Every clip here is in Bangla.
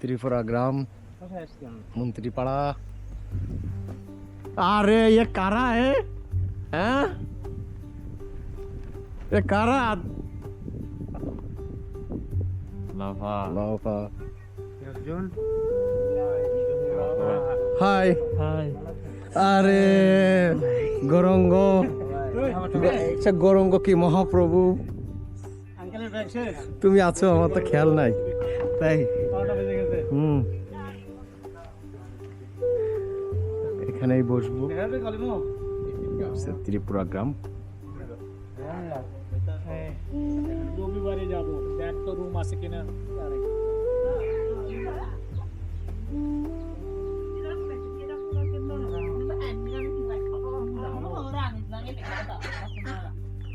ত্রিপুরা গ্রাম মন্ত্রীপাড়া अरे ये कारा है हैं ये कारा লাভা লাভা হাই হাই আরে গরঙ্গ সে গরঙ্গ কি মহাপ্রভু তুমি আছো আমার তো খেয়াল নাই তাই হুম। এখানেই বসবো। ত্রিপুরা গ্রাম। রবিবারে যাব দেখ তো রুম আছে কিনা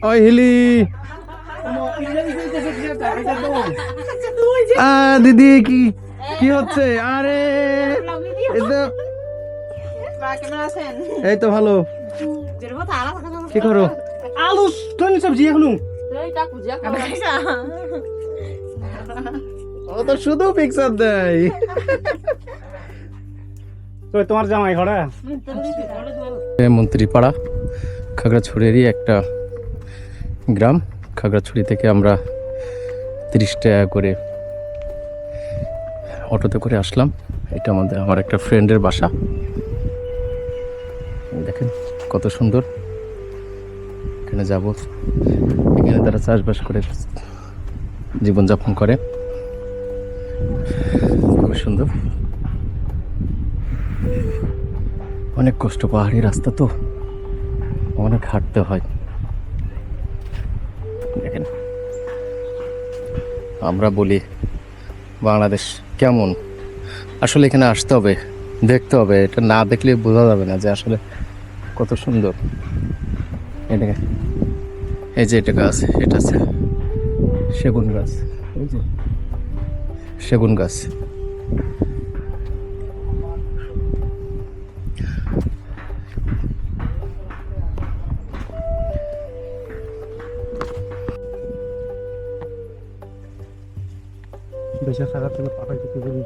ওই হিলি। আ দিদি কি কি হচ্ছে? আরে! এই তো এই তো ভালো। কি করো? আলু কোন সবজি এখনও? ও তো শুধু পিকচার দেয়। তোমার জামাই ঘোড়া মন্ত্রীপাড়া খাগড়াছড়িরই একটা গ্রাম। খাগড়াছড়ি থেকে আমরা তিরিশ টাকা করে অটোতে করে আসলাম। এটা আমাদের, আমার একটা ফ্রেন্ডের বাসা। দেখেন কত সুন্দর। এখানে যাব। এখানে তারা চাষবাস করে, জীবনযাপন করে। খুব সুন্দর। অনেক কষ্ট, পাহাড়ি রাস্তা তো। অনেক হাঁটতে হয়। দেখেন, আমরা বলি বাংলাদেশ কেমন? আসলে এখানে আসতে হবে, দেখতে হবে। এটা না দেখলে বোঝা যাবে না যে আসলে কত সুন্দর। এটা এই যে এটা গাছ, এটা আছে সেগুন গাছ সেগুন গাছ। দেশের টাকা থেকে পাঠাই দিতে বলি।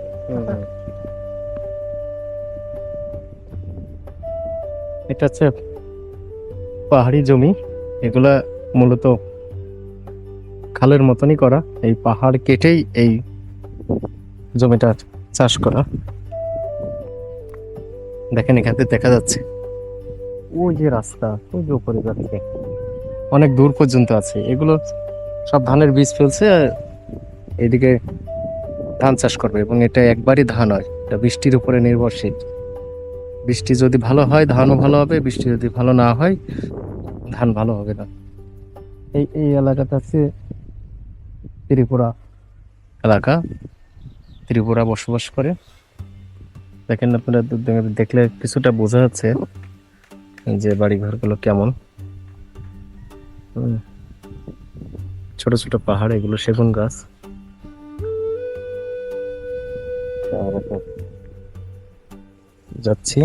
এটা হচ্ছে পাহাড়ি জমি। এগুলা মূলত খালের মতনই করা। এই পাহাড় কেটেই এই জমিটা চাষ করা। দেখেন এখান থেকে দেখা যাচ্ছে। ওই যে রাস্তা ওই যে উপরে যাচ্ছে। অনেক দূর পর্যন্ত আছে। এগুলো সব ধানের বীজ ফেলছে আর এদিকে ধান চাষ করবে এবং এটা একবারই ধান হয়। এটা বৃষ্টির উপরে নির্ভরশীল। বৃষ্টি যদি ভালো হয়, ধানও ভালো হবে, বৃষ্টি যদি ভালো না হয়, ধান ভালো হবে না। এই এই এলাকাটা হচ্ছে ত্রিপুরা এলাকা। ত্রিপুরা বসবাস করে। দেখেন আপনারা দেখলে কিছুটা বোঝা যাচ্ছে যে বাড়ি ঘরগুলো কেমন। ছোট ছোট পাহাড়, এগুলো সেগুন গাছ। আর একটা যাচ্ছি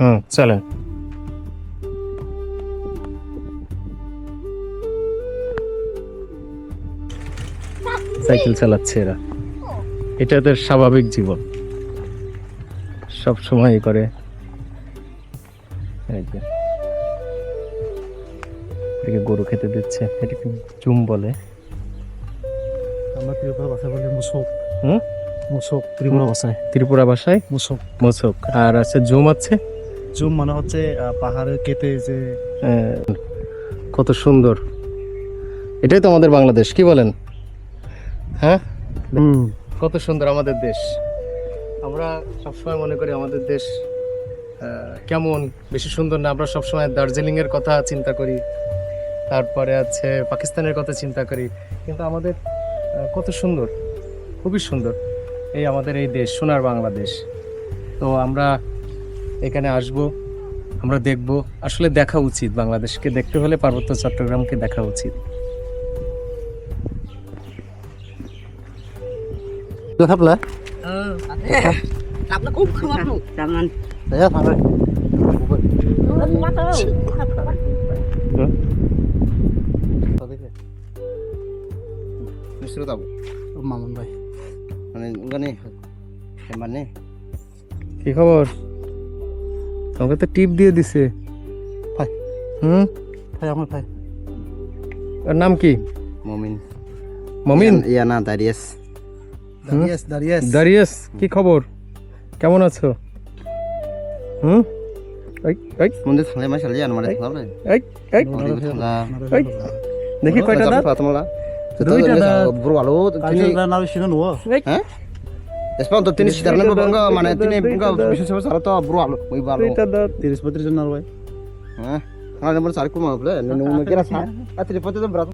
হুম চলেন। সাইকেল চালাচ্ছে এরা। এটা এদের স্বাভাবিক জীবন। সব সময় করে। এটাকে গরু খেতে দিচ্ছে। এটাকে চুম বলে। আমরা ত্রিপুরা ভাষায় বলি মুসক। হুম? মুসক ত্রিপুরা ভাষায়। ত্রিপুরা ভাষায়? মুসক। মোচক আর আছে জুম আছে? জুম মানে হচ্ছে পাহাড়ে কেটে যে কত সুন্দর। এটাই তো আমাদের বাংলাদেশ কি বলেন? হ্যাঁ? কত সুন্দর আমাদের দেশ। আমরা সবসময় মনে করি আমাদের দেশ কেমন? বেশি সুন্দর না। আমরা সবসময় দার্জিলিং এর কথা চিন্তা করি তারপরে আছে পাকিস্তানের কথা চিন্তা করি। কিন্তু আমাদের কত সুন্দর খুবই সুন্দর এই আমাদের এই দেশ সোনার বাংলাদেশ। তো আমরা এখানে আসব আমরা দেখব। আসলে দেখা উচিত বাংলাদেশকে দেখতে হলে পার্বত্য চট্টগ্রামকে দেখা উচিত। Được hấp lá. ờ đập nó cũng không bắt luôn đập anh Đấy là thằng này. nó không bắt đâu মিশ্র যাবো মামুন ভাই মানে ওখানে মানে কি খবর আমাকে তো টিপ দিয়ে দিছে ভাই। হুম ভাই আমার ভাই ওর নাম কি মমিন মমিন ইয়া না দাঁড়িয়েস দাঁড়িয়েস, দাঁড়িয়েস দারিয়াস কি খবর কেমন আছো হুম দেখি কয়টা দাঁত দুইটা দাঁত। বড় ভালো তিনি হ্যাঁ এসপান তো তিনি বঙ্গ মানে তিনি বঙ্গ। সারা তো বড় ভালো ওই ভালো ভাই হ্যাঁ আমার নম্বর চার কুমা বলে নুন কেরা সা আত্রি পঁয়ত্রিশ জন ব্রাত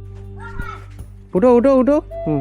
উঠো উঠো উঠো হুম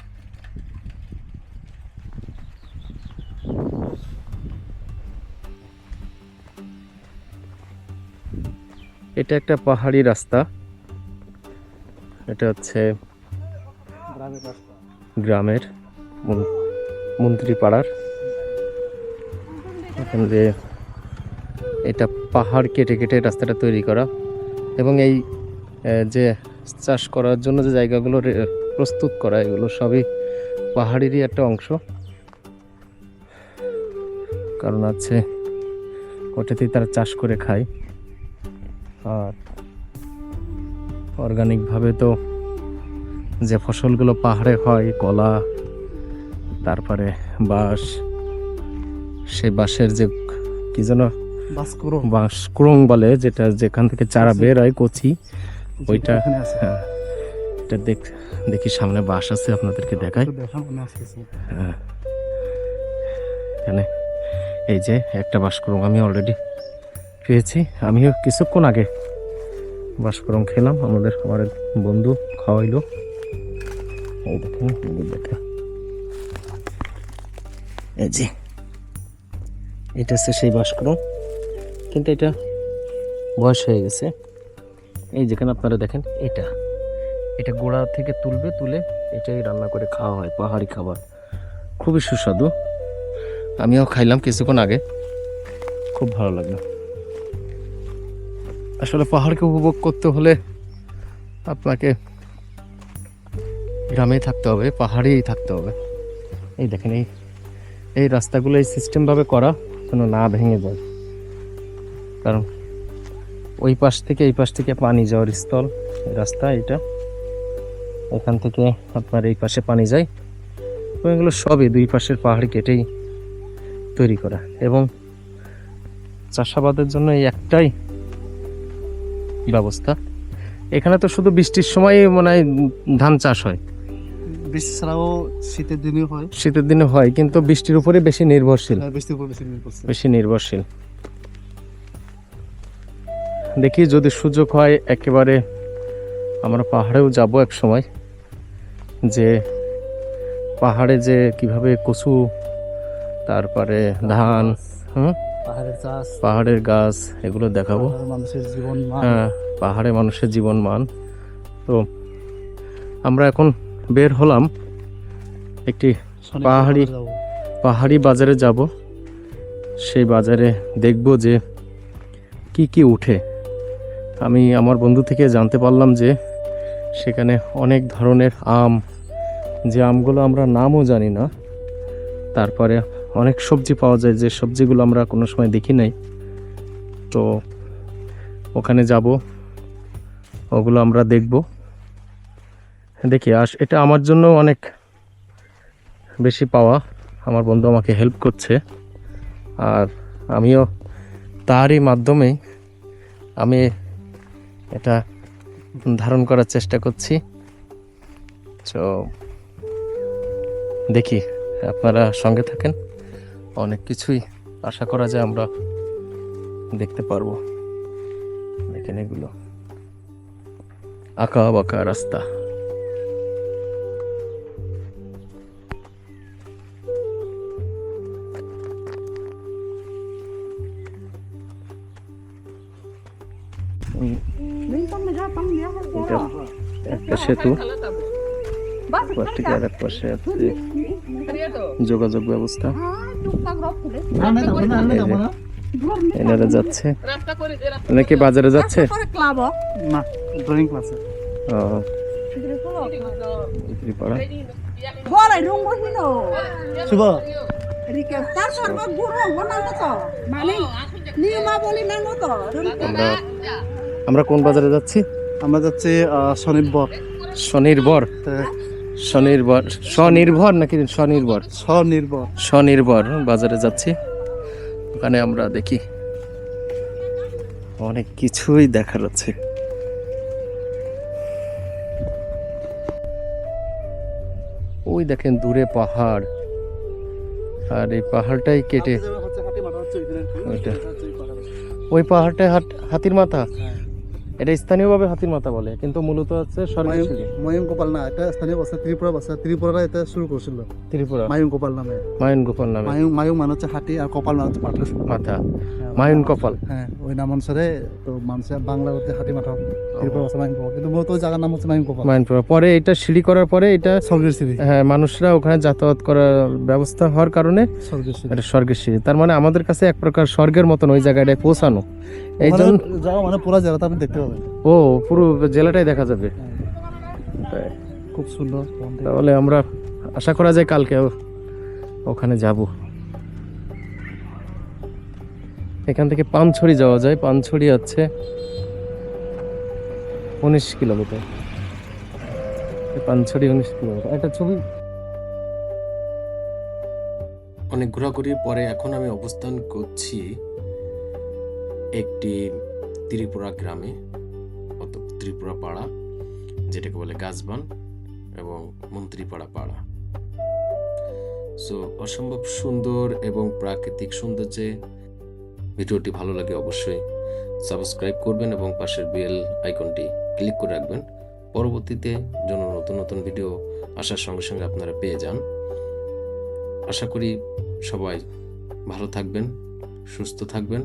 এটা একটা পাহাড়ি রাস্তা। এটা হচ্ছে গ্রামের মন- মন্ত্রীপাড়ার। এখান দিয়ে এটা পাহাড় কেটে কেটে রাস্তাটা তৈরি করা এবং এই যে চাষ করার জন্য যে জায়গাগুলো প্রস্তুত করা, এগুলো সবই পাহাড়েরই একটা অংশ। কারণ আছে, ওটাতেই তারা চাষ করে খায়। আর অর্গানিকভাবে তো যে ফসলগুলো পাহাড়ে হয় কলা তারপরে বাঁশ সেই বাঁশের যে কি যেন বাঁশ ক্রোং বলে যেটা যেখান থেকে চারা বের হয় কচি ওইটা। হ্যাঁ। এটা দেখ দেখি সামনে বাস আছে আপনাদেরকে দেখাই। হ্যাঁ। এখানে এই যে একটা বাসকরম আমি অলরেডি পেয়েছি আমিও কিছুক্ষণ আগে বাসকরম খেলাম। আমাদের আমার এক বন্ধু খাওয়াইলো। এই এই যে, এটা হচ্ছে সেই বাসকরম। কিন্তু এটা বয়স হয়ে গেছে। এই যেখানে আপনারা দেখেন, এটা। এটা গোড়া থেকে তুলবে, তুলে এটাই রান্না করে খাওয়া হয়, পাহাড়ি খাবার। খুবই সুস্বাদু। আমিও খাইলাম কিছুক্ষণ আগে। খুব ভালো লাগল। আসলে পাহাড়কে উপভোগ করতে হলে আপনাকে গ্রামেই থাকতে হবে, পাহাড়েই থাকতে হবে। এই দেখেন, এই এই রাস্তাগুলো এই সিস্টেমভাবে করা যেন না ভেঙে যায়। কারণ ওই পাশ থেকে, এই পাশ থেকে পানি যাওয়ার স্থল রাস্তা এটা। এখান থেকে আপনার এই পাশে পানি যায়। এবং এগুলো সবই দুই পাশের পাহাড় কেটেই তৈরি করা। এবং চাষাবাদের জন্য এই একটাই ব্যবস্থা। এখানে তো শুধু বৃষ্টির সময় মনে হয় ধান চাষ হয়। বৃষ্টি ছাড়াও শীতের দিনে হয়। শীতের দিনে হয় কিন্তু বৃষ্টির উপরে বেশি নির্ভরশীল। বৃষ্টির উপর বেশি নির্ভর বেশি নির্ভরশীল। দেখি যদি সুযোগ হয় একেবারে আমরা পাহাড়েও যাব এক সময়। যে পাহাড়ে যে কীভাবে কচু তারপরে ধান হুম? পাহাড়ের চাষ পাহাড়ের গাছ এগুলো দেখাবো। মানুষের জীবন হ্যাঁ পাহাড়ে মানুষের জীবন মান। তো আমরা এখন বের হলাম একটি পাহাড়ি- পাহাড়ি বাজারে যাব। সেই বাজারে দেখব যে কি কি উঠে। আমি আমার বন্ধু থেকে জানতে পারলাম যে সেখানে অনেক ধরনের আম। যে আমগুলো আমরা নামও জানি না। তারপরে অনেক সবজি পাওয়া যায়, যে সবজিগুলো আমরা কোনো সময় দেখি নাই। তো ওখানে যাব, ওগুলো আমরা দেখব। দেখি আস এটা আমার জন্য অনেক বেশি পাওয়া। আমার বন্ধু আমাকে হেল্প করছে। আর আমিও তারই মাধ্যমেই আমি এটা ধারণ করার চেষ্টা করছি। তো দেখি, আপনারা সঙ্গে থাকেন। অনেক কিছুই আশা করা যায় আমরা দেখতে পারব। দেখেন এগুলো। আঁকা বাঁকা রাস্তা। একটা সেতু। পাশটিকে আর এক পাশে আছে যোগাযোগ ব্যবস্থা। এনারা যাচ্ছে। নাকি বাজারে যাচ্ছে? না ড্রয়িং ক্লাসে ও। ত্রিপুরা শুভ। আমরা কোন বাজারে যাচ্ছি? আমরা যাচ্ছি স্বনির্ভর স্বনির্ভর স্বনির্ভর স্বনির্ভর নাকি স্বনির্ভর? স্বনির্ভর। স্বনির্ভর বাজারে যাচ্ছি। ওখানে আমরা দেখি। অনেক কিছুই দেখার আছে ওই দেখেন দূরে পাহাড়। আর এই পাহাড়টাই কেটে ওইটা। ওই পাহাড়টায় হাতির মাথা? এটা স্থানীয়ভাবে হাতির মাথা বলে কিন্তু মূলত হচ্ছে সরকারি ময়ূর গোপাল না এটা স্থানীয় ভাষা ত্রিপুরা ভাষা ত্রিপুরা এটা শুরু করেছিল। ত্রিপুরা। মায়ুং গোপাল নামে। মায়ুম গোপাল নামে। মায়ুং মায়ুং মানে হচ্ছে হাতি আর কপাল মানে হচ্ছে মাথা। মায়ন কপাল। হ্যাঁ ওই নাম অনুসারে তো মানুষের বাংলা হচ্ছে হাতি মাথা ত্রিপুরা ভাষা মায়ুং গোপাল কিন্তু মূলত ওই জায়গার নাম হচ্ছে মায়ুং গোপাল মায়নপুর পরে এটা সিঁড়ি করার পরে এটা স্বর্গের সিঁড়ি। হ্যাঁ মানুষরা ওখানে যাতায়াত করার ব্যবস্থা হওয়ার কারণে স্বর্গের সিঁড়ি। এটা স্বর্গের সিঁড়ি। তার মানে আমাদের কাছে এক প্রকার স্বর্গের মতন ওই জায়গাটায় পৌঁছানো। এই জন্য যাও মানে পুরো জেলাটা আপনি দেখতে পাবেন। ও পুরো জেলাটাই দেখা যাবে। তাই। খুব সুন্দর। তাহলে আমরা আশা করা যায় কালকে ওখানে যাব। এখান থেকে পানছড়ি যাওয়া যায়। পানছড়ি হচ্ছে উনিশ কিলোমিটার। পানছড়ি উনিশ কিলোমিটার। একটা ছবি। অনেক ঘোরাঘুরির পরে এখন আমি অবস্থান করছি একটি ত্রিপুরা গ্রামে অত ত্রিপুরা পাড়া, যেটাকে বলে গাছবান এবং মন্ত্রীপাড়া পাড়া। সো অসম্ভব সুন্দর এবং প্রাকৃতিক সৌন্দর্যে ভিডিওটি ভালো লাগে অবশ্যই সাবস্ক্রাইব করবেন এবং পাশের বেল আইকনটি ক্লিক করে রাখবেন। পরবর্তীতে যেন নতুন নতুন ভিডিও আসার সঙ্গে সঙ্গে আপনারা পেয়ে যান। আশা করি সবাই ভালো থাকবেন, সুস্থ থাকবেন,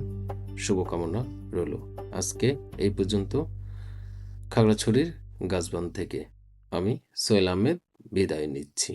শুভকামনা রইল। আজকে এই পর্যন্ত খাগড়াছড়ির গাছবান থেকে আমি সোহেল আহমেদ বিদায় নিচ্ছি।